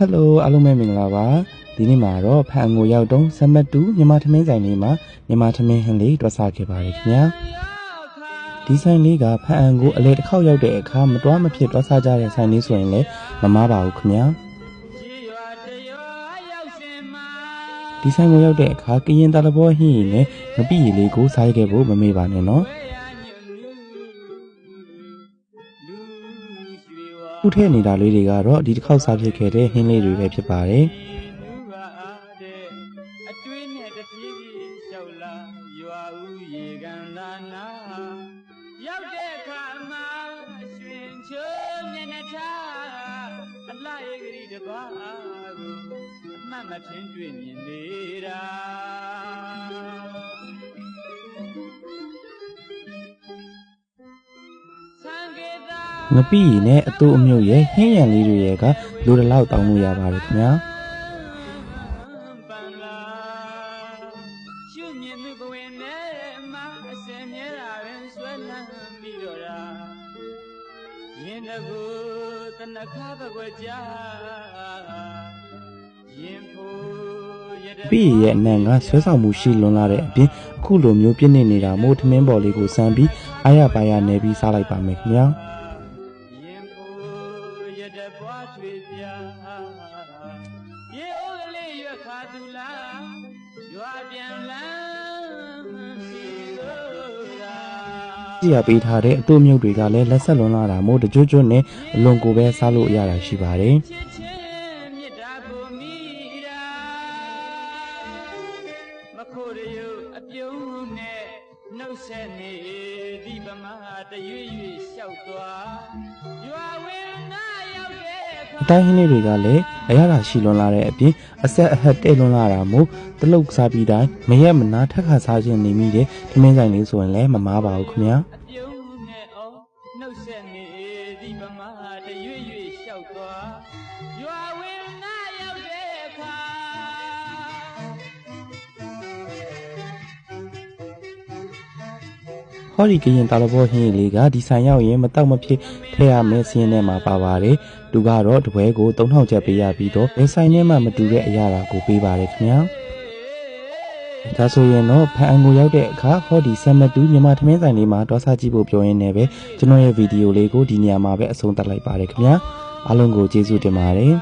ဟယ်လိုအားလုံးပဲမင်္ဂလာပါဒီနေ့မှာတော့ဖန်ငိုရောက်တုံးစမတ်တူမြန်မာထမင်းဆိုင်လေးမှာမြန်မာထမင်းဟင်းလေးတွက်စားခဲ့ပါတယ်ခင်ဗျာဒီဆိုင်လေးကဖန်အန်ကိုအလေတစ်ခေါက်ရောက်တဲ့အခါမတွားမဖြစ်တွက်စားကြတဲ့ဆိုင်လေးဆိုရင်လည်းမမားပါဘူးခင်ဗျာဒီဆိုင်ကိုရောက်တဲ့အခါကရင်တာလဘောဟင်းရင်လည်းမပြည့်ရည်လေးကိုစားခဲ့ဖို့မမေ့ပါနဲ့နော် ခုထည့်နေတာလေးတွေကတော့ဒီတစ်ခေါက်စားဖြစ်ခဲ့တဲ့ဟင်းလေးတွေပဲဖြစ်ပါတယ်လူပါတဲ့အတွေးနဲ့တပြေး ငပိရီနဲ့အတူအမြုပ်ရဲ့ဟင်းရံလေးတွေရဲ့ကလိုတလောက်တောင်းလို့ရပါတယ်ခင်ဗျာပန်လာရှုမြင်သူဘဝင်နဲ့မအစင်မြဲတာပင်ဆွဲလန်းပြီးတော့တာရင်တကူတနခါဘကွယ်ကြာရင်ဖို့ရတဲ့ပိရီရဲ့အနံကဆွဲဆောင်မှုရှိလွန်လာတဲ့အပြင်အခုလိုမျိုးပြည့်နေနေတာမို့ထမင်းပေါ်လေးကိုစမ်းပြီးအားရပါရနေပြီးစားလိုက်ပါမယ်ခင်ဗျာရင် ဖို့ရတဲ့ပွားထွေပြရေအိုးကလေးရွက်ခါသူလားရွာပြန်လန်းစီလို့လားကြည့်ရပေးထားတဲ့အတူအမြုပ်တွေကလည်းလက်ဆက်လွန်လာတာမို့တကြွကြွနဲ့အလွန်ကိုပဲစားလို့ရတာရှိပါတယ်ချစ်ချင်းမြတ်တာကိုမိတာမခိုးရယအပြုံးနဲ့နှုတ်ဆက်နေဒီပမာတရွေ့ရွေ့လျှောက်သွားရွာဝင်နာရောက် တဲ့အခါအတိုင်းဟင်းလေးတွေကလည်းအရသာရှိလွန်လာတဲ့အပြင်အဆက်အဟက်တဲ့လွန်လာတာမို့တလုတ်စားပြီးတိုင်းမရက်မနာထက်ခါစားခြင်းနေမိတဲ့ထမင်းဆိုင်လေးဆိုရင်လည်းမမားပါဘူးခင်ဗျာအပြုံးနဲ့အောနှုတ်ဆက်နေဒီပမာတရွေ့ရွေ့လျှောက်သွားရွာဝင် ဟောဒီကရင်တာလဘောဟင်းလေးကဒီဆိုင်ရောက်ရင်မတောက်မဖြစ်ထည့်ရမယ့်စီးရင်ထဲမှာပါပါတယ်သူကတော့တပွဲကို3000ကျပ်ပေးရပြီးတော့ဘယ်ဆိုင်နဲ့မှမတူတဲ့အရာတာကိုပေးပါတယ်ခင်ဗျာဒါဆိုရင်တော့ဖန်အန်ကိုရောက်တဲ့အခါဟောဒီဆမ်မတူမြန်မာထမင်းဆိုင်လေးမှာတောစားကြည့်ဖို့ပြောရင်းနဲ့ပဲကျွန်တော်ရဲ့ဗီဒီယိုလေးကိုဒီနေရာမှာပဲအဆုံးသတ်လိုက်ပါတယ်ခင်ဗျာအားလုံးကိုကျေးဇူးတင်ပါတယ်